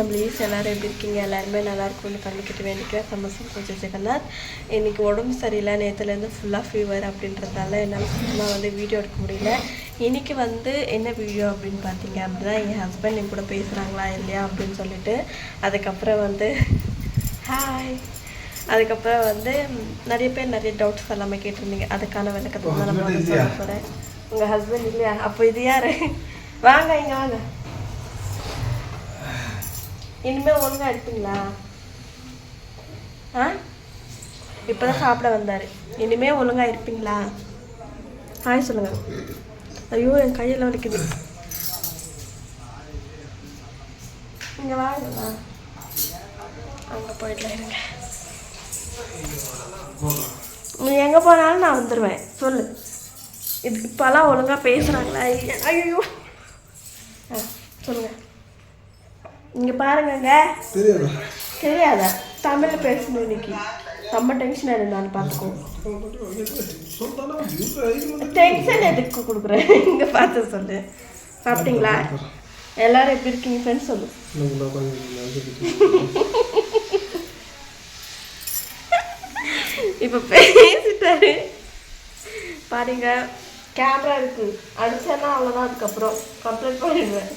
Families எல்லோரும் எப்படி இருக்கீங்க? எல்லாருமே நல்லா இருக்கும்னு கண்ணுக்கிட்டு வேண்டிக்கிறேன் சமஸ்தம் கொஞ்சம் ஜெகநாத். இன்னைக்கு உடம்பு சரியில்லை நேற்றுலேருந்து ஃபுல்லாக ஃபீவர் அப்படின்றதால என்னால் சுத்தமாக வந்து வீடியோ எடுக்க முடியல. இன்னைக்கு வந்து என்ன வீடியோ அப்படின்னு பார்த்தீங்க அப்படின்னா என் ஹஸ்பண்ட் என் கூட பேசுகிறாங்களா இல்லையா அப்படின்னு சொல்லிட்டு அதுக்கப்புறம் வந்து ஹாய் அதுக்கப்புறம் வந்து நிறைய பேர் நிறைய டவுட்ஸ் எல்லாமே கேட்டிருந்தீங்க. அதுக்கான விளக்கத்தை தான் நம்ம வந்து சொல்ல போகிறேன் உங்கள் ஹஸ்பண்ட் இல்லையா? அப்போ இது யாரு? வாங்க இங்கே வாங்க. இனிமேல் ஒழுங்காக எடுப்பீங்களா ஆ? இப்போ தான் சாப்பிட வந்தார். இனிமேல் ஒழுங்காக இருப்பீங்களா? ஆய் சொல்லுங்கள் ஐயோ என் கையில் வலிக்குது. இங்கே வாங்கம்மா. அங்கே போயிடலாம் இருங்க. நீ எங்கே போனாலும் நான் வந்துடுவேன் சொல்லு. இது இப்போல்லாம் ஒழுங்காக பேசுகிறாங்களா ஐயோ. ஆ சொல்லுங்கள் இங்கே பாருங்கங்க. தெரியாதா? தமிழில் பேசணும் இன்னைக்கு ரொம்ப டென்ஷனாக இருந்தாலும் பார்த்துக்கோ. டென்ஷன் எதுக்கு கொடுக்குறேன்? இங்கே பார்த்து சொல்லு. சாப்பிட்டீங்களா? எல்லாரும் எப்படி இருக்கீங்க? ஃப்ரெண்ட்ஸ் சொல்லு. இப்போ பேசிட்டாரு. பாருங்க கேமரா இருக்கு. அடிச்சேன்னா அவ்வளோதான் அதுக்கப்புறம் கம்ப்ளைண்ட் பண்ணிடுவேன்.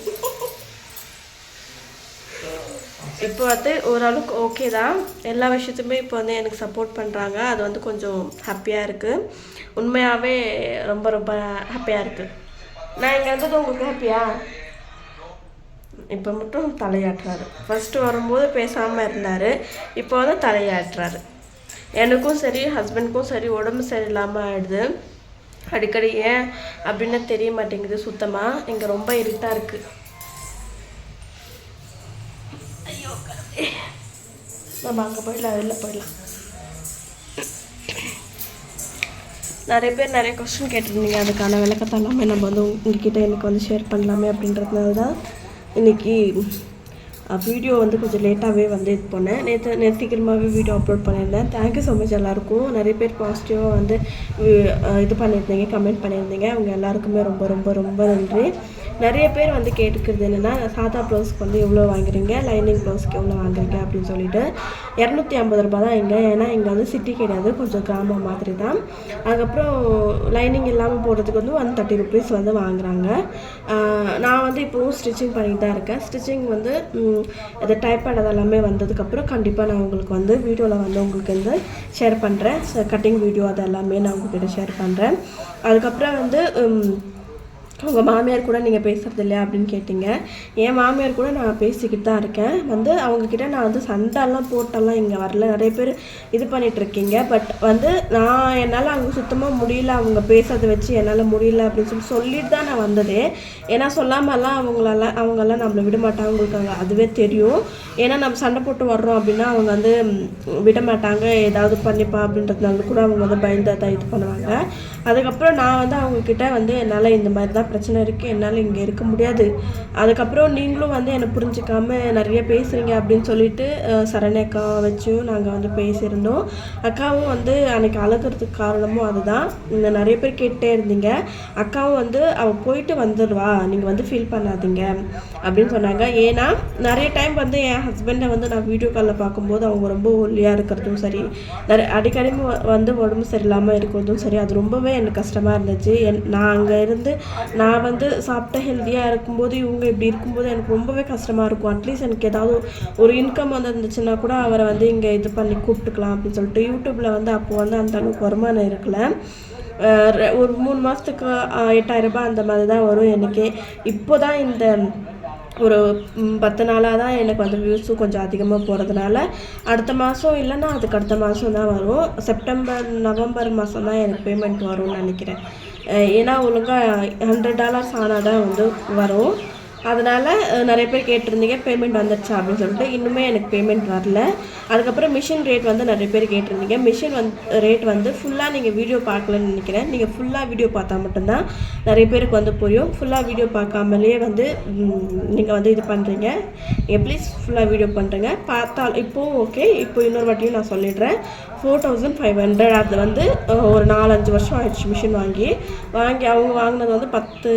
இப்போ வந்து ஓரளவுக்கு ஓகே தான். எல்லா விஷயத்துமே இப்போ வந்து எனக்கு சப்போர்ட் பண்ணுறாங்க அது வந்து கொஞ்சம் ஹாப்பியாக இருக்குது உண்மையாகவே ரொம்ப ரொம்ப ஹாப்பியாக இருக்குது நான் இங்கே வந்தது உங்களுக்கு ஹாப்பியா இப்போ மட்டும் தலையாட்டுறாரு. ஃபஸ்ட்டு வரும்போது பேசாமல் இருந்தார். இப்போ வந்து தலையாட்டுறாரு. எனக்கும் சரி ஹஸ்பண்டுக்கும் சரி உடம்பு சரியில்லாமல் ஆயிடுது. அடிக்கடி ஏன் அப்படின்னு தெரிய மாட்டேங்குது சுத்தமாக இங்கே ரொம்ப இருட்டாக இருக்குது நம்ம அங்கே போயிடலாம் வெளில போயிடலாம். நிறைய பேர் நிறைய கொஸ்டின் கேட்டிருந்தீங்க. அதுக்கான விளக்கத்தை எல்லாமே நம்ம வந்து உங்ககிட்ட எனக்கு வந்து ஷேர் பண்ணலாமே அப்படின்றதுனால தான் இன்னைக்கு வீடியோ வந்து கொஞ்சம் லேட்டாகவே வந்து இது பண்ணேன். நேற்று நேற்று சீக்கிரமாகவே வீடியோ அப்லோட் பண்ணியிருந்தேன். தேங்க்யூ ஸோ மச் எல்லாருக்கும். நிறைய பேர் பாசிட்டிவாக வந்து இது பண்ணியிருந்தீங்க கமெண்ட் பண்ணியிருந்தீங்க. அவங்க எல்லாருக்குமே ரொம்ப ரொம்ப ரொம்ப நன்றி. நிறைய பேர் வந்து கேட்டுக்கிறது என்னென்னா சாதா ப்ளவுஸ்க்கு வந்து எவ்வளோ வாங்குறீங்க? லைனிங் ப்ளவுஸ்க்கு எவ்வளோ வாங்குறீங்க? அப்படின்னு சொல்லிட்டு இரநூத்தி ஐம்பது ரூபாய் தான் இங்கே. ஏன்னா இங்கே வந்து சிட்டி கிடையாது. கொஞ்சம் கிராமம் மாதிரி தான். அதுக்கப்புறம் லைனிங் இல்லாமல் போடுறதுக்கு வந்து ஒன் தேர்ட்டி ருபீஸ் வந்து வாங்குறாங்க. நான் வந்து இப்போவும் ஸ்டிச்சிங் பண்ணிட்டு தான் இருக்கேன். ஸ்டிச்சிங் வந்து அதை டைப் பண்ணது அதெல்லாமே வந்ததுக்கப்புறம் கண்டிப்பாக நான் உங்களுக்கு வந்து வீடியோவில் வந்து உங்களுக்கு வந்து ஷேர் பண்ணுறேன் கட்டிங் வீடியோ அது எல்லாமே நான் உங்கள்கிட்ட ஷேர் பண்ணுறேன் அதுக்கப்புறம் வந்து உங்கள் மாமியார் கூட நீங்கள் பேசுறது இல்லையா அப்படின்னு கேட்டிங்க. என் மாமியார் கூட நான் பேசிக்கிட்டு தான் இருக்கேன். வந்து அவங்கக்கிட்ட நான் வந்து சண்டைலாம் போட்டெல்லாம் இங்கே வரல. நிறைய பேர் இது பண்ணிகிட்ருக்கீங்க இருக்கீங்க. பட் வந்து நான் என்னால் அவங்க சுத்தமாக முடியல. அவங்க பேசுறதை வச்சு என்னால் முடியல அப்படின்னு சொல்லி சொல்லிட்டு தான் நான் வந்ததே. ஏன்னா சொல்லாமலாம் அவங்களெல்லாம் அவங்கெல்லாம் நம்மளை விட மாட்டாங்க. அவங்களுக்கு அதுவே தெரியும். ஏன்னா நம்ம சண்டை போட்டு வர்றோம் அப்படின்னா அவங்க வந்து விடமாட்டாங்க விட மாட்டாங்க. ஏதாவது பண்ணிப்பா அப்படின்றதுனால கூட அவங்க வந்து பயந்து தான் இது பண்ணுவாங்க. அதுக்கப்புறம் நான் வந்து அவங்கக்கிட்ட வந்து என்னால் இந்த மாதிரி தான் பிரச்சனை இருக்குது என்னால் இங்கே இருக்க முடியாது. அதுக்கப்புறம் நீங்களும் வந்து என்னை புரிஞ்சுக்காம நிறைய பேசுகிறீங்க அப்படின்னு சொல்லிட்டு அஹ், அக்கா வச்சும் நாங்கள் வந்து பேசியிருந்தோம். அக்காவும் வந்து அன்னைக்கு அழுகிறதுக்கு காரணமும் அதுதான். இந்த நிறைய பேர் கேட்டே இருந்தீங்க. அக்காவும் வந்து அவள் போயிட்டு வந்துடுவா. நீங்கள் வந்து ஃபீல் பண்ணாதீங்க. அப்படின்னு சொன்னாங்க. ஏன்னா நிறைய டைம் வந்து என் ஹஸ்பண்டை வந்து நான் வீடியோ காலில் பார்க்கும்போது அவங்க ரொம்ப ஒல்லியாக இருக்கிறதும் சரி நிறைய அடிக்கடி வந்து உடம்பு சரியில்லாமல் இருக்கிறதும் சரி அது ரொம்பவே எனக்கு கஷ்டமாக இருந்துச்சு. என் நான் அங்கே இருந்து நான் வந்து சாப்பிட்டா ஹெல்த்தியாக இருக்கும்போது இவங்க இப்படி இருக்கும்போது எனக்கு ரொம்பவே கஷ்டமாக இருக்கும். அட்லீஸ்ட் எனக்கு ஏதாவது ஒரு இன்கம் வந்து இருந்துச்சுன்னா கூட அவரை வந்து இங்கே இது பண்ணி கூப்பிட்டுக்கலாம் அப்படின்னு சொல்லிட்டு யூடியூப்பில் வந்து அப்போ வந்து அந்த அளவுக்கு வருமானம் இருக்கல. ஒரு மூணு மாதத்துக்கு எட்டாயிரம் ரூபாய் அந்த மாதிரி தான் வரும் எனக்கு. இப்போ தான் இந்த ஒரு பத்து நாளாக தான் எனக்கு வந்து வியூஸும் கொஞ்சம் அதிகமாக போகிறதுனால அடுத்த மாதம் இல்லைன்னா அதுக்கு அடுத்த மாதம் தான் வரும். செப்டம்பர் நவம்பர் மாதம் தான் எனக்கு பேமெண்ட் வரும்னு நினைக்கிறேன். ஏன்னா ஒழுங்காக ஹண்ட்ரட் டாலர்ஸ் ஆனால் தான் வந்து வரும். அதனால் நிறைய பேர் கேட்டிருந்தீங்க பேமெண்ட் வந்துடுச்சா அப்படின்னு சொல்லிட்டு. இன்னுமே எனக்கு பேமெண்ட் வரல. அதுக்கப்புறம் மிஷின் ரேட் வந்து நிறைய பேர் கேட்டிருந்தீங்க. மிஷின் வந்து ரேட் வந்து ஃபுல்லாக நீங்கள் வீடியோ பார்க்கலன்னு நினைக்கிறேன். நீங்கள் ஃபுல்லாக வீடியோ பார்த்தா மட்டும்தான் நிறைய பேருக்கு வந்து புரியும். ஃபுல்லாக வீடியோ பார்க்காமலே வந்து நீங்கள் வந்து இது பண்ணுறீங்க நீங்கள் ப்ளீஸ் ஃபுல்லாக வீடியோ பண்ணுறீங்க பார்த்தால் இப்போவும் ஓகே இப்போ இன்னொரு வாட்டியும் நான் சொல்லிடுறேன். ஃபோர் தௌசண்ட் ஃபைவ் ஹண்ட்ரட் அது வந்து ஒரு நாலஞ்சு வருஷம் ஆயிடுச்சு மிஷின் வாங்கி. வாங்கி அவங்க வாங்கினது வந்து பத்து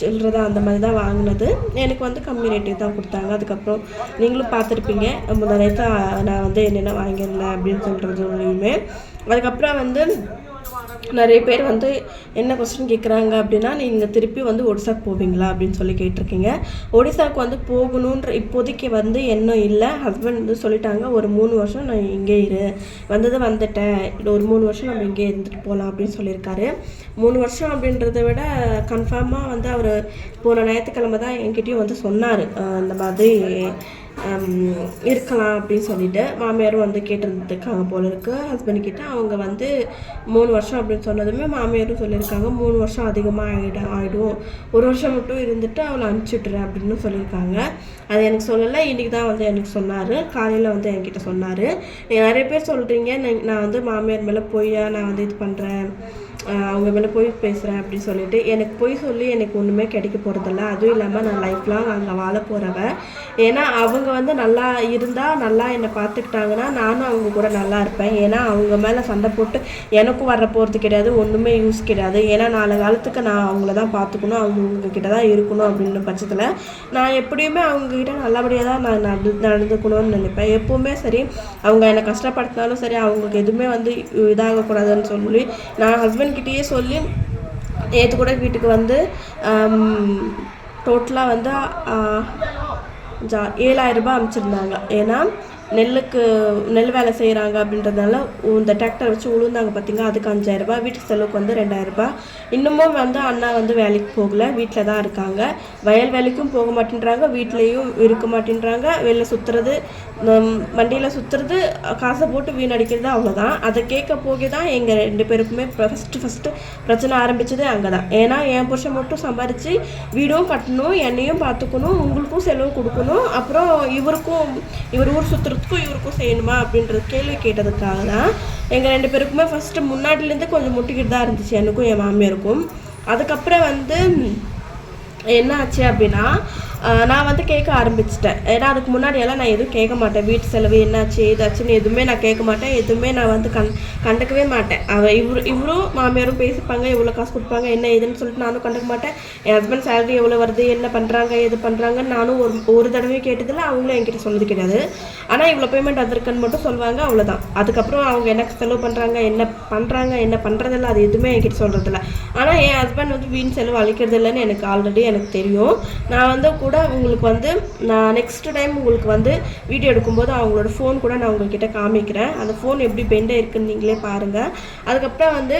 சில்லற தான் அந்த மாதிரி தான் வாங்கினது. எனக்கு வந்து கம்மி ரேட்டுக்கு தான் கொடுத்தாங்க. அதுக்கப்புறம் நீங்களும் பார்த்துருப்பீங்க. முந்தா தான் நான் வந்து என்னென்ன வாங்கியிருந்தேன் அப்படின்னு சொல்கிறது ஒன்றையுமே. அதுக்கப்புறம் வந்து நிறைய பேர் வந்து என்ன கொஸ்டின் கேட்குறாங்க அப்படின்னா நீங்கள் திருப்பி வந்து ஒடிசாக்கு போவீங்களா அப்படின்னு சொல்லி கேட்டிருக்கீங்க. ஒடிசாவுக்கு வந்து போகணுன்ற இப்போதைக்கு வந்து எண்ணம் இல்லை. ஹஸ்பண்ட் வந்து சொல்லிட்டாங்க ஒரு மூணு வருஷம் நான் இங்கே இரு. வந்தது வந்துட்டேன். ஒரு மூணு வருஷம் நம்ம இங்கே இருந்துட்டு போகலாம் அப்படின்னு சொல்லியிருக்காரு. மூணு வருஷம் அப்படின்றத விட கன்ஃபார்மாக வந்து அவர் போன ஞாயிற்றுக்கிழமை தான் என்கிட்டயும் வந்து சொன்னார். இந்த மாதிரி இருக்கலாம் அப்படின்னு சொல்லிட்டு மாமியாரும் வந்து கேட்டிருந்துருக்காங்க போல இருக்கு. ஹஸ்பண்ட் கிட்ட அவங்க வந்து மூணு வருஷம் அப்படின்னு சொன்னதுமே மாமியாரும் சொல்லியிருக்காங்க. மூணு வருஷம் அதிகமாக ஆகிடும் ஆகிடும் ஒரு வருஷம் மட்டும் இருந்துட்டு அவளை அனுப்பிச்சுட்றேன் அப்படின்னு சொல்லியிருக்காங்க. அது எனக்கு சொல்லலை. இன்றைக்கி தான் வந்து எனக்கு சொன்னார். காலையில் வந்து என்கிட்ட சொன்னார். நிறைய பேர் சொல்கிறீங்க நான் வந்து மாமியார் மேலே போய் நான் வந்து இது பண்ணுறேன் அவங்க மேலே போய் பேசுகிறேன் அப்படின்னு சொல்லிட்டு எனக்கு போய் சொல்லி எனக்கு ஒன்றுமே கிடைக்க போகிறதில்ல அதுவும் இல்லாமல் நான் லைஃப் லாங் அங்கே வாழ போகிறவன் ஏன்னா அவங்க வந்து நல்லா இருந்தால் நல்லா என்னை பார்த்துக்கிட்டாங்கன்னா நானும் அவங்க கூட நல்லா இருப்பேன். ஏன்னா அவங்க மேலே சண்டை போட்டு எனக்கும் வர போகிறது கிடையாது ஒன்றுமே யூஸ் கிடையாது. ஏன்னா நாலு காலத்துக்கு நான் அவங்கள தான் பார்த்துக்கணும் அவங்க கிட்ட தான் இருக்கணும் அப்படின்னு பட்சத்தில் நான் எப்படியுமே அவங்க கிட்ட நல்லபடியாக தான் நான் நடு நடந்துக்கணும்னு நினைப்பேன். எப்போவுமே சரி அவங்க என்னை கஷ்டப்படுத்தினாலும் சரி அவங்களுக்கு எதுவுமே வந்து இதாகக்கூடாதுன்னு சொல்லி நான் ஹஸ்பண்ட் கிட்டேயே சொல்லி நேற்று கூட வீட்டுக்கு வந்து டோட்டலாக வந்து ஜா ஏழாயிரம் ரூபாய் அனுப்பிச்சிருந்தாங்க ஏன்னா நெல்லுக்கு நெல் வேலை செய்கிறாங்க அப்படின்றதுனால இந்த டிராக்டர் வச்சு உளுந்தாங்க பார்த்தீங்க அதுக்கு அஞ்சாயிரம் வீட்டு செலவுக்கு வந்து ரெண்டாயிரம் ரூபாய் இன்னமும் வந்து அண்ணா வந்து வேலைக்கு போகல வீட்டில் தான் இருக்காங்க. வயல் வேலைக்கும் போக மாட்டேன்றாங்க வீட்லேயும் இருக்க மாட்டேன்றாங்க. வெளில சுற்றுறது வண்டியில் சுற்றுறது காசை போட்டு வீணடிக்கிறது அவ்வளோதான் அதை கேட்க போக தான் எங்கள் ரெண்டு பேருக்குமே ஃபஸ்ட்டு ஃபஸ்ட்டு பிரச்சனை ஆரம்பித்தது அங்கே தான் ஏன்னா என் புருஷன் மட்டும் சம்பாரித்து வீடும் கட்டணும் என்னையும் பார்த்துக்கணும் உங்களுக்கும் செலவு கொடுக்கணும். அப்புறம் இவருக்கும் இவர் ஊர் சுற்றுறதுக்கும் இவருக்கும் செய்யணுமா அப்படின்றது கேள்வி கேட்டதுக்காக தான் எங்கள் ரெண்டு பேருக்குமே ஃபஸ்ட்டு முன்னாடிலேருந்து கொஞ்சம் முட்டிக்கிட்டு தான் இருந்துச்சு எனக்கும் என் மாமியாருக்கும். அதுக்கப்புறம் வந்து என்ன ஆச்சு அப்படின்னா நான் வந்து கேட்க ஆரம்பிச்சிட்டேன். ஏன்னா அதுக்கு முன்னாடியெல்லாம் நான் எதுவும் கேட்க மாட்டேன். வீட்டு செலவு என்னாச்சு ஏதாச்சுன்னு எதுவுமே நான் கேட்க மாட்டேன். எதுவுமே நான் வந்து கண் கண்டுக்கவே மாட்டேன். அவள் இவ்வளோ இவரும் மாமியாரும் பேசிப்பாங்க இவ்வளோ காசு கொடுப்பாங்க என்ன ஏதுன்னு சொல்லிட்டு நானும் கண்டுக்க மாட்டேன். என் ஹஸ்பண்ட் சேலரி எவ்வளோ வருது என்ன பண்ணுறாங்க எது பண்ணுறாங்கன்னு நானும் ஒரு ஒரு தடவையும் கேட்டதில்ல. அவங்களும் என்கிட்ட சொன்னது கிடையாது. ஆனால் இவ்வளோ பேமெண்ட் வந்திருக்குன்னு மட்டும் சொல்லுவாங்க அவ்வளோதான் அதுக்கப்புறம் அவங்க எனக்கு செலவு பண்ணுறாங்க என்ன பண்ணுறாங்க என்ன பண்ணுறதில்ல அது எதுவுமே என்கிட்ட சொல்கிறதில்ல ஆனால் என் ஹஸ்பண்ட் வந்து வீண் செலவு அழிக்கிறது இல்லைன்னு எனக்கு ஆல்ரெடி எனக்கு தெரியும். நான் வந்து கூட உங்களுக்கு வந்து நான் நெக்ஸ்ட் டைம் உங்களுக்கு வந்து வீடியோ எடுக்கும்போது அவங்களோட ஃபோன் கூட நான் உங்ககிட்ட காமிக்கிறேன். அந்த ஃபோன் எப்படி பெண்டே இருக்குன்னு நீங்களே பாருங்கள் அதுக்கப்புறம் வந்து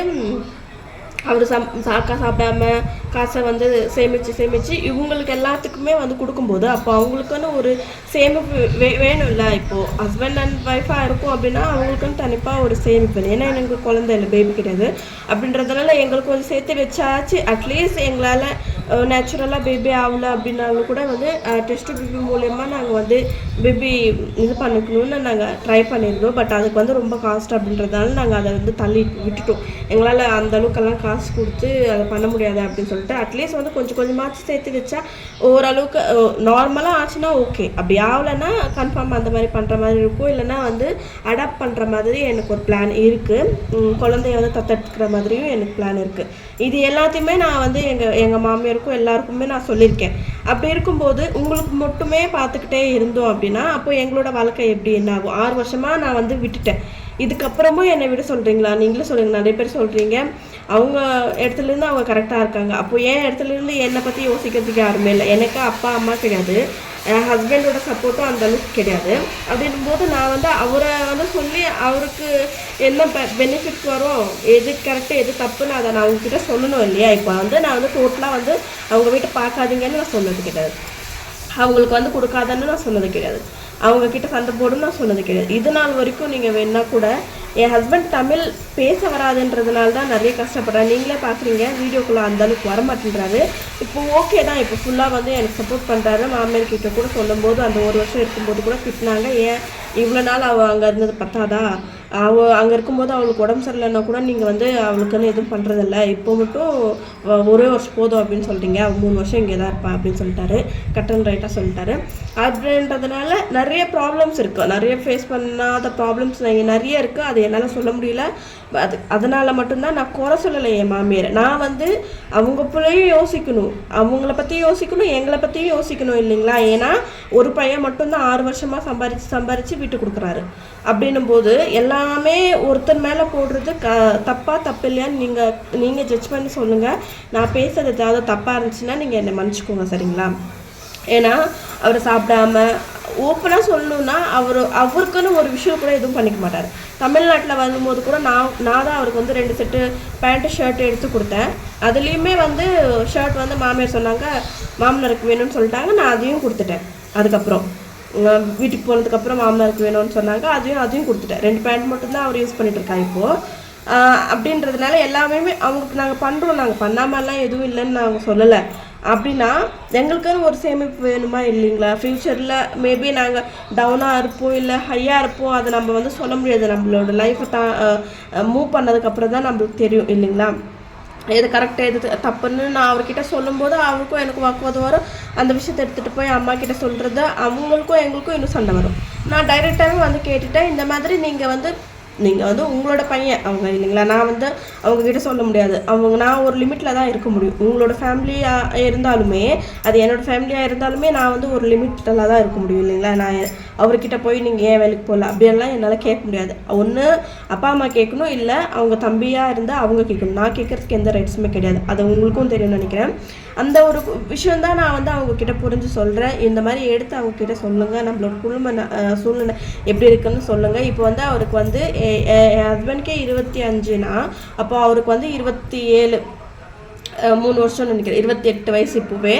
அவர் சம் சாக்கா சாப்பிடாம காசை வந்து சேமித்து சேமித்து இவங்களுக்கு எல்லாத்துக்குமே வந்து கொடுக்கும்போது அப்போ அவங்களுக்குன்னு ஒரு சேமிப்பு வே வேணும்ல. இப்போது ஹஸ்பண்ட் அண்ட் ஒய்ஃபாக இருக்கும் அப்படின்னா அவங்களுக்குன்னு தனிப்பாக ஒரு சேமிப்பு வேணும். ஏன்னா எனக்கு குழந்தை இல்லை பேபி கிடையாது. அப்படின்றதுனால எங்களுக்கு கொஞ்சம் சேர்த்து வச்சாச்சு. அட்லீஸ்ட் எங்களால் நேச்சுரலாக பேபி ஆகல அப்படின்னாலும் கூட வந்து டெஸ்ட் பேபி மூலயமா நாங்கள் வந்து பேபி இது பண்ணிக்கணும்னு நாங்கள் ட்ரை பண்ணியிருந்தோம். பட் அதுக்கு வந்து ரொம்ப காஸ்ட் அப்படின்றதால நாங்கள் அதை வந்து தள்ளி விட்டுட்டோம். எங்களால் அந்த அளவுக்கெல்லாம் காசு கொடுத்து அதை பண்ண முடியாது அப்படின்னு சொல்லிட்டு அட்லீஸ்ட் வந்து கொஞ்சம் கொஞ்சமாச்சும் சேர்த்து வச்சா ஓரளவுக்கு நார்மலாக ஆச்சுன்னா ஓகே அப்படி ஆகலைன்னா கன்ஃபார்ம் அந்த மாதிரி பண்ணுற மாதிரி இருக்கும். இல்லைன்னா வந்து அடாப்ட் பண்ணுற மாதிரி எனக்கு ஒரு பிளான் இருக்குது குழந்தைய வந்து தத்தெடுக்கிற மாதிரியும் எனக்கு பிளான் இருக்குது இது எல்லாத்தையுமே நான் வந்து எங்கள் எங்கள் மாமியாருக்கும் எல்லாருக்குமே நான் சொல்லியிருக்கேன். அப்படி இருக்கும்போது உங்களுக்கு மட்டுமே பார்த்துக்கிட்டே இருந்தோம் அப்படின்னா அப்போ எங்களோட வாழ்க்கை எப்படி என்ன ஆகும்? ஆறு வருஷமாக நான் வந்து விட்டுட்டேன். இதுக்கப்புறமும் என்னை விட சொல்கிறீங்களா நீங்களும் சொல்லுங்கள் நிறைய பேர் சொல்கிறீங்க அவங்க இடத்துலேருந்து அவங்க கரெக்டாக இருக்காங்க. அப்போ என் இடத்துலேருந்து என்னை பற்றி யோசிக்கிறதுக்கு யாருமே இல்லை. எனக்கு அப்பா அம்மா கிடையாது. என் ஹஸ்பண்டோட சப்போர்ட்டும் அந்த அளவுக்கு கிடையாது. அப்படின்னும் போது நான் வந்து அவரை வந்து சொல்லி அவருக்கு என்ன பெனிஃபிட்ஸ் வரும் எது கரெக்டு எது தப்புன்னு அதை நான் அவங்கக்கிட்ட சொல்லணும் இல்லையா? இப்போ வந்து நான் வந்து டோட்டலாக வந்து அவங்க வீட்டை பார்க்காதீங்கன்னு நான் சொன்னது கிடையாது. அவங்களுக்கு வந்து கொடுக்காதன்னு நான் சொன்னது கிடையாது. அவங்கக்கிட்ட சண்டை போடுன்னு நான் சொன்னது கிடையாது. இது நாள் வரைக்கும் நீங்கள் வேணா கூட என் ஹஸ்பண்ட் தமிழ் பேச வராதுன்றதுனால தான் நிறைய கஷ்டப்படுறேன் நீங்களே பார்க்குறீங்க வீடியோக்குள்ளே அந்தளவுக்கு வரமாட்டேன்றாரு. வர இப்போ ஓகே தான் இப்போ ஃபுல்லாக வந்து எனக்கு சப்போர்ட் பண்ணுறாரு மாமியார் கிட்ட கூட சொல்லும்போது அந்த ஒரு வருஷம் இருக்கும்போது கூட திட்டினாங்க. ஏன் இவ்வளோ நாள் அவள் அங்கே இருந்தது பத்தாதா? அவ அங்கே இருக்கும்போது அவளுக்கு உடம்பு சரியில்லைன்னா கூட நீங்கள் வந்து அவளுக்குன்னு எதுவும் பண்ணுறதில்ல இப்போ மட்டும் ஒரே வருஷம் போதும் அப்படின்னு சொல்கிறீங்க அவள் மூணு வருஷம் இங்கே தான் இருப்பா அப்படின்னு சொல்லிட்டாரு. கட்டன் ரைட்டாக சொல்லிட்டாரு. அப்படின்றதுனால நிறைய ப்ராப்ளம்ஸ் இருக்குது நிறைய ஃபேஸ் பண்ணாத ப்ராப்ளம்ஸ் நிறைய இருக்குது அது என்னால் சொல்ல முடியல. அது அதனால் மட்டும்தான் நான் குறை சொல்லலை என் மாமியார். நான் வந்து அவங்க பிள்ளையும் யோசிக்கணும். அவங்கள பற்றி யோசிக்கணும். எங்களை பற்றியும் யோசிக்கணும் இல்லைங்களா? ஏன்னா ஒரு பையன் மட்டும்தான் ஆறு வருஷமாக சம்பாரித்து சம்பாரித்து விட்டு கொடுக்குறாரு. அப்படின்னும் போது எல்லாமே ஒருத்தர் மேலே போடுறது க தப்பாக தப்பு இல்லையான்னு நீங்கள் நீங்கள் ஜட்ஜ் பண்ணி சொல்லுங்கள் நான் பேசுறது ஏதாவது தப்பாக இருந்துச்சுன்னா நீங்கள் என்னை மன்னிச்சுக்கோங்க சரிங்களா? ஏன்னா அவர் சாப்பிடாம ஓப்பனாக சொல்லணும்னா அவர் அவருக்குன்னு ஒரு விஷயம் கூட எதுவும் பண்ணிக்க மாட்டார். தமிழ்நாட்டில் வரும்போது கூட நான் நான் தான் அவருக்கு வந்து ரெண்டு செட்டு பேண்ட்டு ஷர்ட் எடுத்து கொடுத்தேன். அதுலேயுமே வந்து ஷர்ட் வந்து மாமியார் சொன்னாங்க மாமனாருக்கு வேணும்னு சொல்லிட்டாங்க நான் அதையும் கொடுத்துட்டேன். அதுக்கப்புறம் வீட்டுக்கு போனதுக்கப்புறம் மாமனாருக்கு வேணும்னு சொன்னாங்க. அதையும் அதையும் கொடுத்துட்டேன். ரெண்டு பேண்ட் மட்டும்தான் அவர் யூஸ் பண்ணிட்டு இப்போது அப்படின்றதுனால எல்லாமே அவங்களுக்கு நாங்கள் பண்ணுறோம் நாங்கள் பண்ணாமலாம் எதுவும் இல்லைன்னு நாங்கள் சொல்லலை. அப்படின்னா எங்களுக்குன்னு ஒரு சேமிப்பு வேணுமா இல்லைங்களா? ஃப்யூச்சரில் மேபி நாங்கள் டவுனாக இருப்போம் இல்லை ஹையாக இருப்போம். அதை நம்ம வந்து சொல்ல முடியாது. நம்மளோட லைஃப்பை தா மூவ் பண்ணதுக்கப்புறம் தான் நம்மளுக்கு தெரியும் இல்லைங்களா? எது கரெக்டாக எது தப்புன்னு நான் அவர்கிட்ட சொல்லும்போது அவருக்கும் எனக்கு வாக்குவாதம் வரும். அந்த விஷயத்தை எடுத்துகிட்டு போய் அம்மா கிட்ட சொல்கிறது அவங்களுக்கும் எங்களுக்கும் இன்னும் சண்டை வரும். நான் டைரெக்டாகவே வந்து கேட்டுட்டேன் இந்த மாதிரி நீங்கள் வந்து நீங்கள் வந்து உங்களோட பையன். அவங்க இல்லைங்களா? நான் வந்து அவங்க கிட்ட சொல்ல முடியாது. அவங்க நான் ஒரு லிமிட்டில் தான் இருக்க முடியும். உங்களோட ஃபேமிலியாக இருந்தாலுமே அது என்னோட ஃபேமிலியாக இருந்தாலுமே நான் வந்து ஒரு லிமிட்டில் தான் இருக்க முடியும் இல்லைங்களா? நான் அவர்கிட்ட போய் நீங்கள் ஏன் வேலைக்கு போகல? அப்படியெல்லாம் என்னால் கேட்க முடியாது. ஒன்று அப்பா அம்மா கேட்கணும். இல்லை அவங்க தம்பியாக இருந்தால் அவங்க கேட்கணும். நான் கேட்கறதுக்கு எந்த ரைட்ஸுமே கிடையாது. அது உங்களுக்கும் தெரியும்னு நினைக்கிறேன். அந்த ஒரு விஷயம் தான் நான் வந்து அவங்க கிட்ட புரிஞ்சு சொல்கிறேன் இந்த மாதிரி எடுத்து அவங்க கிட்ட சொல்லுங்கள் நம்மளோட குடும்ப சூழ்நிலை எப்படி இருக்குன்னு சொல்லுங்கள் இப்போ வந்து அவருக்கு வந்து என் ஹஸ்பண்ட்கே இருபத்தி அஞ்சுனா அப்போ அவருக்கு வந்து இருபத்தி ஏழு மூணு வருஷம்னு நினைக்கிறேன். இருபத்தி எட்டு வயசு இப்போவே.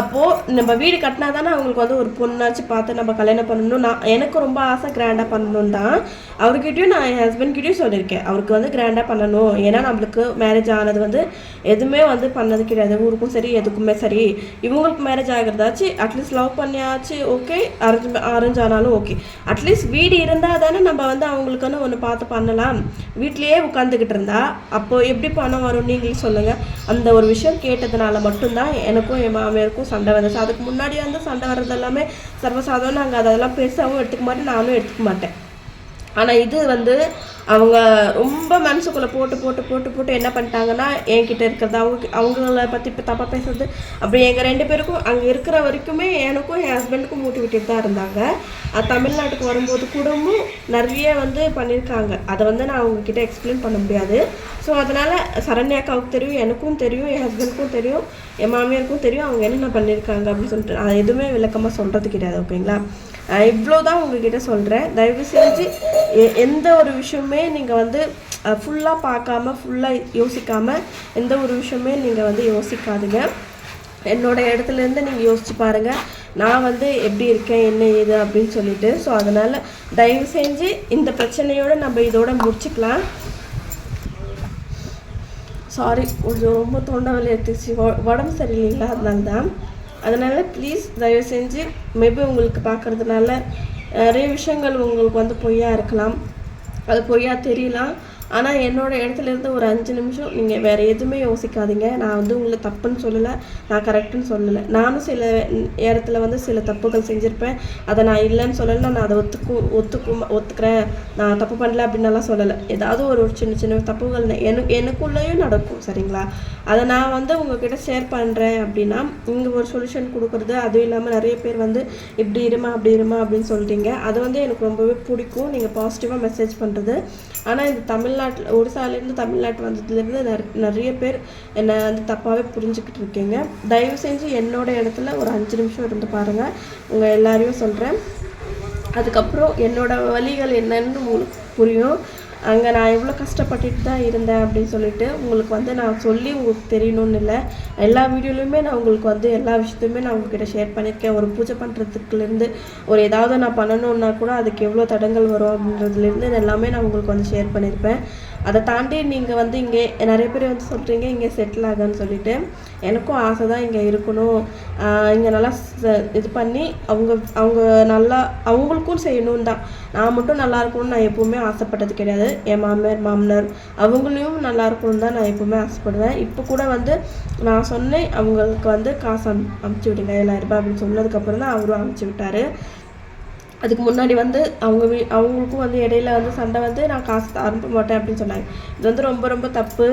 அப்போது நம்ம வீடு கட்டினா தானே அவங்களுக்கு வந்து ஒரு பொண்ணாச்சு பார்த்து நம்ம கல்யாணம் பண்ணணும். நான் எனக்கு ரொம்ப ஆசை கிராண்டாக பண்ணணும் தான். அவர்கிட்டயும் நான் என் ஹஸ்பண்ட்கிட்டயும் சொல்லியிருக்கேன். அவருக்கு வந்து கிராண்டாக பண்ணணும். ஏன்னா நம்மளுக்கு மேரேஜ் ஆனது வந்து எதுவுமே வந்து பண்ணது கிடையாது. ஊருக்கும் சரி எதுக்குமே சரி. இவங்களுக்கு மேரேஜ் ஆகிறதாச்சு அட்லீஸ்ட் லவ் பண்ணியாச்சு ஓகே அரேஞ்ச் அரேஞ்ச் ஆனாலும் ஓகே அட்லீஸ்ட் வீடு இருந்தால் தானே நம்ம வந்து அவங்களுக்குன்னு ஒன்று பார்த்து பண்ணலாம். வீட்லேயே உட்காந்துக்கிட்டு இருந்தா அப்போது எப்படி பணம் வரும்? நீங்களும் சொல்லுங்கள் அந்த ஒரு விஷயம் கேட்டதுனால மட்டும்தான் எனக்கும் என் மாமியாருக்கும் சண்டை வந்துச்சு அதுக்கு முன்னாடி வந்து சண்டை வர்றது எல்லாமே சர்வசாதாரணம். நாங்கள் அதெல்லாம் பெருசாகவும் எடுத்துக்க மாட்டேன் நானும் எடுத்துக்க மாட்டேன். ஆனால் இது வந்து அவங்க ரொம்ப மனசுக்குள்ளே போட்டு போட்டு போட்டு போட்டு என்ன பண்ணிட்டாங்கன்னா என்கிட்ட இருக்கிறது. அவங்க அவங்கள பற்றி இப்போ தப்பாக பேசுறது. அப்படி எங்கள் ரெண்டு பேருக்கும் அங்கே இருக்கிற வரைக்குமே எனக்கும் என் ஹஸ்பண்டுக்கும் மோட்டிவேட்டிவ் தான் இருந்தாங்க. அது தமிழ்நாட்டுக்கு வரும்போது கூடவும் நிறைய வந்து பண்ணியிருக்காங்க. அதை வந்து நான் அவங்கக்கிட்ட எக்ஸ்பிளைன் பண்ண முடியாது. ஸோ அதனால் சரண்யாக்காவுக்கு தெரியும் எனக்கும் தெரியும் என் ஹஸ்பண்டுக்கும் தெரியும் என் மாமியாருக்கும் தெரியும் அவங்க என்னென்ன பண்ணியிருக்காங்க அப்படின்னு சொல்லிட்டு நான் எதுவுமே விளக்கமாக சொல்கிறது கிடையாது ஓகேங்களா இவ்வளோ தான் உங்ககிட்ட சொல்கிறேன் தயவு செஞ்சு எ- எந்த ஒரு விஷயமே நீங்கள் வந்து ஃபுல்லாக பார்க்காம ஃபுல்லாக யோசிக்காமல் எந்த ஒரு விஷயமே நீங்கள் வந்து யோசிக்காதுங்க. என்னோட இடத்துல இருந்து நீங்கள் யோசிச்சு பாருங்கள் நான் வந்து எப்படி இருக்கேன் என்ன ஏது அப்படின்னு சொல்லிட்டு. ஸோ அதனால் தயவு செஞ்சு இந்த பிரச்சனையோட நம்ம இதோட முடிச்சுக்கலாம். சாரி கொஞ்சம் ரொம்ப தொண்டை வலி எடுத்துச்சு உடம்பு சரியில்லைங்களா? அதனால தான் அதனால் ப்ளீஸ் தயவு செஞ்சு மேபி உங்களுக்கு பார்க்கறதுனால நிறைய விஷயங்கள் உங்களுக்கு வந்து பொய்யா இருக்கலாம். அது பொய்யா தெரியலாம். ஆனால் என்னோடய இடத்துல இருந்து ஒரு அஞ்சு நிமிஷம் நீங்கள் வேறு எதுவுமே யோசிக்காதீங்க. நான் வந்து உங்களை தப்புன்னு சொல்லலை. நான் கரெக்டுன்னு சொல்லலை. நானும் சில இடத்துல வந்து சில தப்புகள் செஞ்சுருப்பேன். அதை நான் இல்லைன்னு சொல்லலை. நான் அதை ஒத்துக்கும் ஒத்துக்கும் ஒத்துக்கிறேன். நான் தப்பு பண்ணல அப்படின்னலாம் சொல்லலை. ஏதாவது ஒரு ஒரு சின்ன சின்ன தப்புகள் என எனக்கு எனக்குள்ளேயும் நடக்கும். சரிங்களா? அதை நான் வந்து உங்ககிட்ட ஷேர் பண்ணுறேன் அப்படின்னா இங்கே ஒரு சொல்யூஷன் கொடுக்குறது அதுவும் இல்லாமல் நிறைய பேர் வந்து இப்படி இருமா அப்படி இருமா அப்படின்னு சொல்கிறீங்க அது வந்து எனக்கு ரொம்பவே பிடிக்கும். நீங்கள் பாசிட்டிவாக மெசேஜ் பண்ணுறது ஆனால் இந்த தமிழ்நாட்டில் ஒடிசாலேருந்து தமிழ்நாட்டு வந்ததுலேருந்து நிறைய பேர் என்னை வந்து தப்பாகவே புரிஞ்சுக்கிட்டு இருக்கீங்க. தயவு செஞ்சு என்னோட இடத்துல ஒரு அஞ்சு நிமிஷம் இருந்து பாருங்கள் உங்கள் எல்லாரையும் சொல்கிறேன் அதுக்கப்புறம் என்னோடய வழிகள் என்னன்னு உங்களுக்கு புரியும். அங்கே நான் எவ்வளோ கஷ்டப்பட்டுட்டு தான் இருந்தேன் அப்படின்னு சொல்லிட்டு உங்களுக்கு வந்து நான் சொல்லி உங்களுக்கு தெரியணும்னு இல்லை. எல்லா வீடியோலையுமே நான் உங்களுக்கு வந்து எல்லா விஷயத்தையுமே நான் உங்ககிட்ட ஷேர் பண்ணியிருக்கேன். ஒரு பூஜை பண்ணுறதுக்குலேருந்து ஒரு ஏதாவது நான் பண்ணணுன்னா கூட அதுக்கு எவ்வளோ தடங்கள் வரும் அப்படின்றதுலேருந்து எல்லாமே நான் உங்களுக்கு வந்து ஷேர் பண்ணியிருப்பேன். அதை தாண்டி நீங்கள் வந்து இங்கே நிறைய பேர் வந்து சொல்கிறீங்க இங்கே செட்டில் ஆகன்னு சொல்லிட்டு. எனக்கும் ஆசை தான் இங்கே இருக்கணும். இங்கே நல்லா இது பண்ணி அவங்க அவங்க நல்லா அவங்களுக்கும் செய்யணும் தான். நான் மட்டும் நல்லா இருக்கணும்னு நான் எப்போவுமே ஆசைப்பட்டது கிடையாது. என் மாமியார் மாமனார் அவங்களையும் நல்லா இருக்கணும்னு தான் நான் எப்போவுமே ஆசைப்படுவேன். இப்போ கூட வந்து நான் சொன்னேன் அவங்களுக்கு வந்து காசு அம் அமுச்சு விடுங்க ஏழாயிரம் ரூபாய் அப்படின்னு சொன்னதுக்கப்புறம் தான் அவரும் அமுச்சு விட்டார். அதுக்கு முன்னாடி வந்து அவங்க வீ அவங்களுக்கும் வந்து இடையில வந்து சண்டை வந்து நான் காசு அனுப்ப மாட்டேன் அப்படின்னு சொன்னாங்க. இது வந்து ரொம்ப ரொம்ப தப்பு.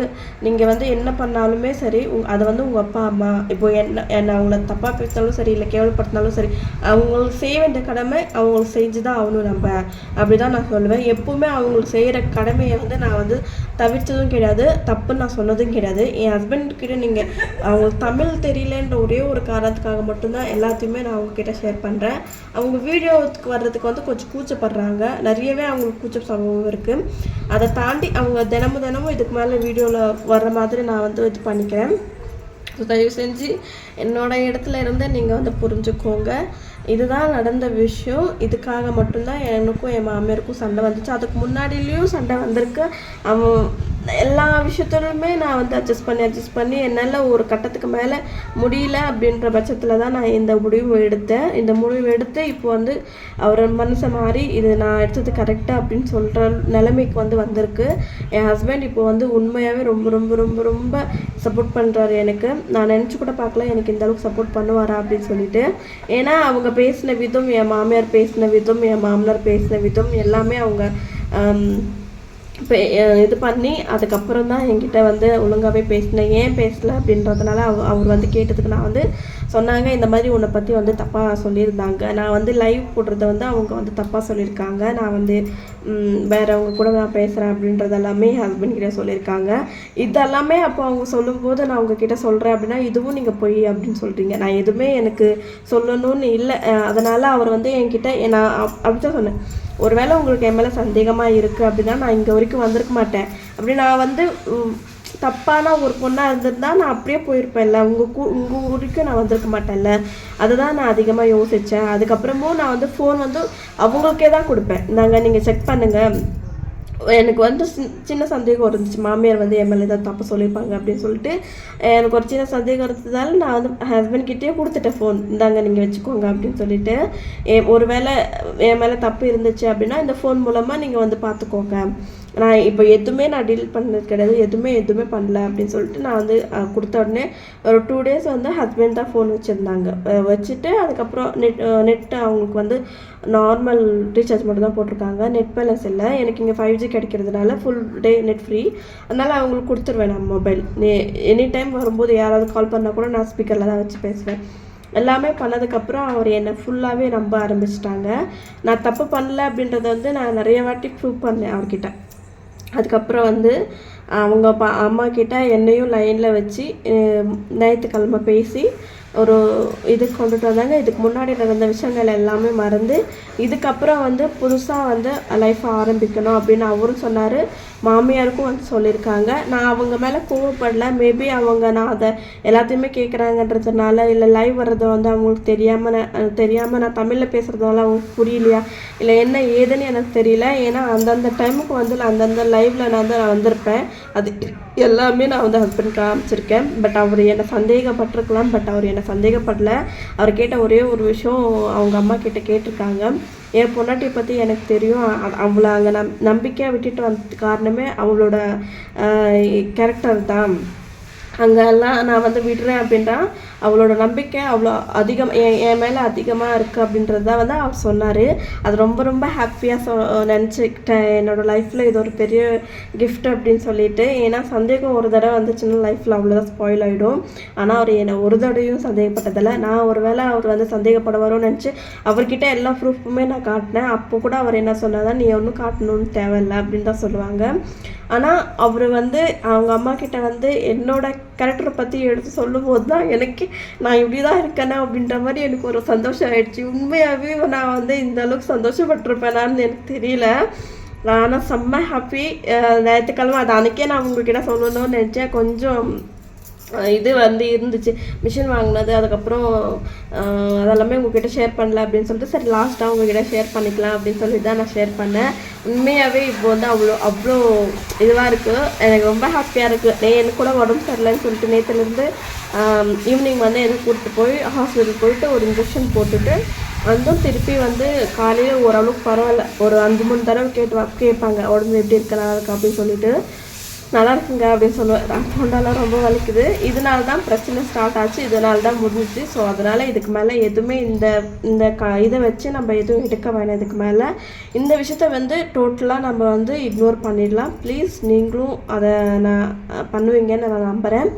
நீங்கள் வந்து என்ன பண்ணாலுமே சரி உங் அதை வந்து உங்கள் அப்பா அம்மா இப்போ என்ன என்ன அவங்கள தப்பாக பேசினாலும் சரி இல்லை கேவலப்படுத்தினாலும் சரி அவங்களுக்கு செய்ய வேண்டிய கடமை அவங்களுக்கு செஞ்சு தான் ஆகணும் நம்ம. அப்படி தான் நான் சொல்லுவேன். எப்போவுமே அவங்களுக்கு செய்கிற கடமையை வந்து நான் வந்து தவிர்த்ததும் கிடையாது தப்புன்னு நான் சொன்னதும் கிடையாது. என் ஹஸ்பண்ட் கிட்ட நீங்கள் அவங்களுக்கு தமிழ் தெரியலன்ற ஒரே ஒரு காரணத்துக்காக மட்டும்தான் எல்லாத்தையுமே நான் அவங்கக்கிட்ட ஷேர் பண்ணுறேன் அவங்க வீடியோவுக்கு வர்றதுக்கு வந்து கொஞ்சம் கூச்சப்படுறாங்க. நிறையவே அவங்களுக்கு கூச்ச சம்பவம் இருக்குது அதை தாண்டி அவங்க தினமும் தினமும் இதுக்கு மேலே வீடியோவில் வர்ற மாதிரி நான் வந்து இது பண்ணிக்கிறேன். ஸோ தயவு செஞ்சு என்னோட இடத்துல இருந்து நீங்கள் வந்து புரிஞ்சுக்கோங்க. இதுதான் நடந்த விஷயம். இதுக்காக மட்டும்தான் எனக்கும் என் மாமியாருக்கும் சண்டை வந்துச்சு. அதுக்கு முன்னாடிலேயும் சண்டை வந்திருக்கு. அவன் எல்லா விஷயத்திலுமே நான் வந்து அட்ஜஸ்ட் பண்ணி அட்ஜஸ்ட் பண்ணி என்னால் ஒரு கட்டத்துக்கு மேலே முடியல அப்படின்ற பட்சத்தில் தான் நான் இந்த முடிவு எடுத்தேன். இந்த முடிவு எடுத்து இப்போ வந்து அவர் மனசை மாறி இது நான் எடுத்தது கரெக்டாக அப்படின்னு சொல்கிற நிலைமைக்கு வந்து வந்திருக்கு. என் ஹஸ்பண்ட் இப்போ வந்து உண்மையாகவே ரொம்ப ரொம்ப ரொம்ப ரொம்ப சப்போர்ட் பண்ணுறாரு எனக்கு. நான் நினச்சி கூட பார்க்கல எனக்கு இந்த அளவுக்கு சப்போர்ட் பண்ணுவாரா அப்படின்னு சொல்லிட்டு. ஏன்னா அவங்க பேசின விதம் என் மாமியார் பேசின விதம் என் மாமனார் பேசின விதம் எல்லாமே அவங்க இது பண்ணி அதுக்கப்புறம் தான் என்கிட்ட வந்து ஒழுங்காகவே பேசினேன். ஏன் பேசல அப்படின்றதுனால அவ அவர் வந்து கேட்டதுக்கு நான் வந்து சொன்னாங்க இந்த மாதிரி உன்னை பற்றி வந்து தப்பாக சொல்லியிருந்தாங்க. நான் வந்து லைவ் போடுறத வந்து அவங்க வந்து தப்பாக சொல்லியிருக்காங்க. நான் வந்து வேறவங்க கூட நான் பேசுகிறேன் அப்படின்றது எல்லாமே ஹஸ்பண்ட் கிட்ட சொல்லியிருக்காங்க. இதெல்லாமே அப்போ அவங்க சொல்லும்போது நான் உங்ககிட்ட சொல்கிறேன் அப்படின்னா இதுவும் நீங்கள் பொய் அப்படின்னு சொல்கிறீங்க நான் எதுவுமே எனக்கு சொல்லணும்னு இல்லை. அதனால் அவர் வந்து என்கிட்ட நான் அப்- அப்படிதான் சொன்னேன். ஒருவேளை உங்களுக்கு என் மேலே சந்தேகமாக இருக்குது அப்படின்னா நான் இங்கே வரைக்கும் வந்திருக்க மாட்டேன். அப்படி நான் வந்து தப்பான ஒரு பொண்ணாக இருந்திருந்தா நான் அப்படியே போயிருப்பேன்ல. உங்கள் கூ உங்கள் ஊருக்கும் நான் வந்திருக்க மாட்டேன்ல. அதுதான் நான் அதிகமாக யோசித்தேன் அதுக்கப்புறமும் நான் வந்து ஃபோன் வந்து அவங்களுக்கே தான் கொடுப்பேன். நாங்கள் நீங்கள் செக் பண்ணுங்கள் எனக்கு வந்து சின்ன சந்தேகம் இருந்துச்சு. மாமியார் வந்து என் மேலே ஏதாவது தப்பு சொல்லியிருப்பாங்க அப்படின்னு சொல்லிட்டு எனக்கு ஒரு சின்ன சந்தேகம் இருந்ததால் நான் வந்து ஹஸ்பண்ட்கிட்டே கொடுத்துட்டேன் ஃபோன் இந்தாங்க நீங்கள் வச்சுக்கோங்க அப்படின்னு சொல்லிட்டு. எ- ஒருவேளை என் மேலே தப்பு இருந்துச்சு அப்படின்னா இந்த ஃபோன் மூலமாக நீங்கள் வந்து பார்த்துக்கோங்க. நான் இப்போ எதுவுமே நான் டீல் பண்ணது கிடையாது. எதுவுமே எதுவுமே பண்ணல அப்படின்னு சொல்லிட்டு நான் வந்து கொடுத்த உடனே ஒரு டூ டேஸ் வந்து ஹஸ்பண்ட் தான் ஃபோன் வச்சுருந்தாங்க. வச்சுட்டு அதுக்கப்புறம் நெட் நெட் அவங்களுக்கு வந்து நார்மல் ரீசார்ஜ் மட்டும் தான் போட்டிருக்காங்க. நெட் பேலன்ஸ் இல்லை. எனக்கு இங்கே ஃபைவ் ஜி கிடைக்கிறதுனால ஃபுல் டே நெட் ஃப்ரீ அதனால் அவங்களுக்கு கொடுத்துருவேன் நான் மொபைல் எனி டைம் வரும்போது யாராவது கால் பண்ணால் கூட நான் ஸ்பீக்கரில் தான் வச்சு பேசுவேன். எல்லாமே பண்ணதுக்கப்புறம் அவர் என்னை ஃபுல்லாகவே நம்ப ஆரம்பிச்சிட்டாங்க. நான் தப்பு பண்ணல அப்படின்றத வந்து நான் நிறைய வாட்டி ப்ரூவ் பண்ணேன் அவர்கிட்ட. அதுக்கப்புறம் வந்து அவங்க பா அம்மா கிட்ட என்னையும் லைனில் வச்சு ஞாயிற்றுக்கிழமை பேசி ஒரு இதுக்கு கொண்டுட்டு வந்தாங்க. இதுக்கு முன்னாடி நடந்த விஷயங்கள் எல்லாமே மறந்து இதுக்கப்புறம் வந்து புதுசாக வந்து லைஃப்பை ஆரம்பிக்கணும் அப்படின்னு அவரும் சொன்னார். மாமியாருக்கும் வந்து சொல்லியிருக்காங்க. நான் அவங்க மேலே கோவப்படல. மேபி அவங்க நான் அதை எல்லாத்தையுமே கேட்குறாங்கன்றதுனால இல்லை லைவ் வர்றது வந்து அவங்களுக்கு தெரியாமல் நான் தெரியாமல் நான் தமிழில் பேசுகிறதுனால அவங்களுக்கு புரியலையா? இல்லை என்ன ஏதுன்னு எனக்கு தெரியல. ஏன்னா அந்தந்த டைமுக்கு வந்து நான் அந்தந்த லைவில் நான் வந்து நான் வந்திருப்பேன். அது எல்லாமே நான் வந்து ஹஸ்பண்ட் காமிச்சிருக்கேன். பட் அவர் என்னை சந்தேகப்பட்டிருக்கலாம். பட் அவர் என்னை சந்தேகப்படல. அவர் கேட்ட ஒரே ஒரு விஷயம் அவங்க அம்மா கிட்ட கேட்டிருக்காங்க. என் பொண்டாட்டியை பற்றி எனக்கு தெரியும். அவளை அங்கே நம் நம்பிக்கையாக விட்டுட்டு வந்த காரணமே அவளோட கேரக்டர் தான். அங்கெல்லாம் நான் வந்து விடுறேன் அப்படின்னா அவளோட நம்பிக்கை அவ்வளோ அதிகம் என் என் மேலே அதிகமாக இருக்குது அப்படின்றது தான் வந்து அவர் சொன்னார். அது ரொம்ப ரொம்ப ஹாப்பியாக சொ நினச்சிக்கிட்டேன். என்னோடய லைஃப்பில் இது ஒரு பெரிய கிஃப்ட் அப்படின்னு சொல்லிட்டு. ஏன்னா சந்தேகம் ஒரு தடவை வந்துச்சுன்னா லைஃப்பில் அவ்வளோதான் ஸ்பாயில் ஆகிடும் ஆனால் அவர் என்னை ஒரு தடவையும் சந்தேகப்பட்டதில்லை. நான் ஒரு வேளை அவர் வந்து சந்தேகப்படுவாரோன்னு நினச்சி அவர்கிட்ட எல்லா ப்ரூஃபுமே நான் காட்டினேன். அப்போ கூட அவர் என்ன சொன்னாதான் நீ ஒன்றும் காட்டணும்னு தேவையில்லை அப்படின்னு தான் சொல்லுவாங்க. ஆனால் அவர் வந்து அவங்க அம்மா கிட்ட வந்து என்னோட கேரக்டரை பற்றி எடுத்து சொல்லும்போது தான் எனக்கு நான் இப்படி தான் இருக்கேனா அப்படின்ற மாதிரி எனக்கு ஒரு சந்தோஷம் ஆயிடுச்சு. உண்மையாகவே நான் வந்து இந்த அளவுக்கு சந்தோஷப்பட்டிருப்பேனான்னு எனக்கு தெரியல. ஆனால் செம்ம ஹாப்பி ஞாயிற்றுக்கிழமை அது அன்றைக்கே நான் உங்ககிட்ட சொல்லணும்னு நினச்சேன். கொஞ்சம் அஹ் இது வந்து இருந்துச்சு. மிஷின் வாங்கினது அதுக்கப்புறம் அதெல்லாமே உங்ககிட்ட ஷேர் பண்ணல அப்படின்னு சொல்லிட்டு சரி லாஸ்ட்டாக உங்ககிட்ட ஷேர் பண்ணிக்கலாம் அப்படின்னு சொல்லி தான் நான் ஷேர் பண்ணேன். உண்மையாகவே இப்போ வந்து அவ்வளோ அவ்வளோ இதுவாக இருக்குது எனக்கு ரொம்ப ஹாப்பியாக இருக்குது நே எனக்கு கூட உடம்பு சரியில்லைன்னு சொல்லிட்டு நேற்றுலேருந்து ஈவினிங் வந்து எனக்கு கூப்பிட்டு போய் ஹாஸ்பிட்டல் போயிட்டு ஒரு இன்ஜெக்ஷன் போட்டுட்டு வந்தும் திருப்பி வந்து காலையில் ஓரளவுக்கு பரவாயில்ல. ஒரு அஞ்சு மூணு தடவை கேட்டு வா- கேட்பாங்க உடம்பு எப்படி இருக்கு? இருக்கா இருக்கு? அப்படின்னு சொல்லிட்டு நல்லா இருக்குங்க அப்படின்னு சொல்லுவேன் தொண்டெல்லாம் ரொம்ப வலிக்குது. இதனால தான் பிரச்சனை ஸ்டார்ட் ஆச்சு. இதனால தான் முடிஞ்சிச்சு. ஸோ அதனால் இதுக்கு மேலே எதுவுமே இந்த இந்த க இதை வச்சு நம்ம எதுவும் எடுக்க வேணாம். இதுக்கு மேலே இந்த விஷயத்த வந்து டோட்டலாக நம்ம வந்து இக்னோர் பண்ணிடலாம். ப்ளீஸ் நீங்களும் அதை நான் பண்ணுவீங்கன்னு நான் நம்புகிறேன்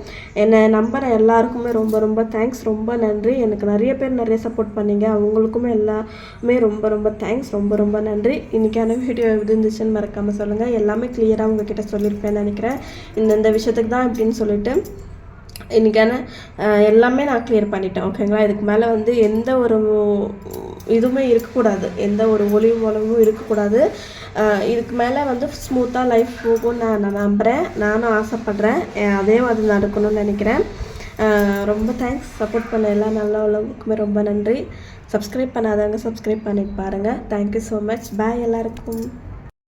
என்னை நம்புகிற எல்லாருக்குமே ரொம்ப ரொம்ப தேங்க்ஸ் ரொம்ப நன்றி. எனக்கு நிறைய பேர் நிறைய சப்போர்ட் பண்ணீங்க. அவங்களுக்குமே எல்லாமே ரொம்ப ரொம்ப தேங்க்ஸ் ரொம்ப ரொம்ப நன்றி. இன்றைக்கான வீடியோ எப்படி இருந்துச்சுன்னு மறக்காமல் சொல்லுங்கள் எல்லாமே கிளியராக உங்ககிட்ட சொல்லியிருப்பேன் நினைக்கிறேன். இந்த இந்த விஷயத்துக்கு தான் இப்படின்னு சொல்லிட்டு இன்றைக்கான எல்லாமே நான் கிளியர் பண்ணிட்டேன் ஓகேங்களா இதுக்கு மேலே வந்து எந்த ஒரு இதுவுமே இருக்கக்கூடாது. எந்த ஒரு ஒளிவு மூலமும் இருக்கக்கூடாது. இதுக்கு மேலே வந்து ஸ்மூத்தாக லைஃப் போகும்னு நான் நான் நம்புகிறேன் நானும் ஆசைப்பட்றேன். அதே அது நடக்கணும்னு நினைக்கிறேன். ரொம்ப தேங்க்ஸ் சப்போர்ட் பண்ண எல்லா நல்ல உள்ளவங்களுக்குமே ரொம்ப நன்றி. சப்ஸ்கிரைப் பண்ணாதவங்க சப்ஸ்கிரைப் பண்ணிட்டு பாருங்கள் தேங்க்யூ ஸோ மச் பாய் எல்லாருக்கும்.